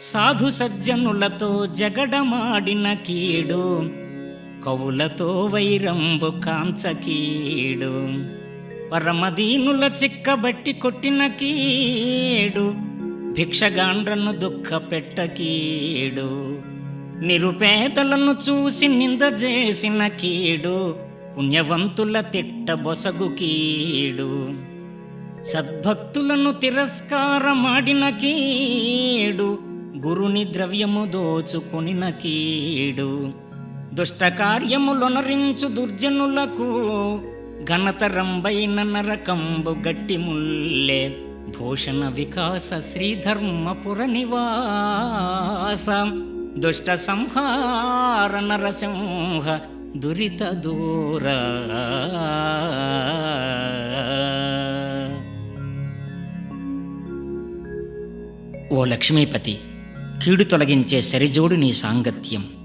సాధు సజ్జనులతో జగడమాడిన కీడు కవులతో వైరంబు కాంచకీడు పరమదీనుల చిక్కబట్టి కొట్టిన కీడు భిక్షగాండ్రను దుఃఖ పెట్టకీడు నిరుపేదలను చూసి నింద చేసిన కీడు పుణ్యవంతుల తిట్ట బొసగు కీడు. సద్భక్తులను తిరస్కారమాడిన కీడు గురుని ద్రవ్యము దోచుకుని కీడు దుష్టకార్యములొనరించు దుర్జనులకు ఘనతరంబైన నరకంబు గట్టి ముల్లే. భూషణ వికాస శ్రీధర్మపుర నివాస. దుష్ట సంహార నరసింహ దురిత దూర. ఓ లక్ష్మీపతి కీడు తొలగించే సరిజోడు నీ సాంగత్యం.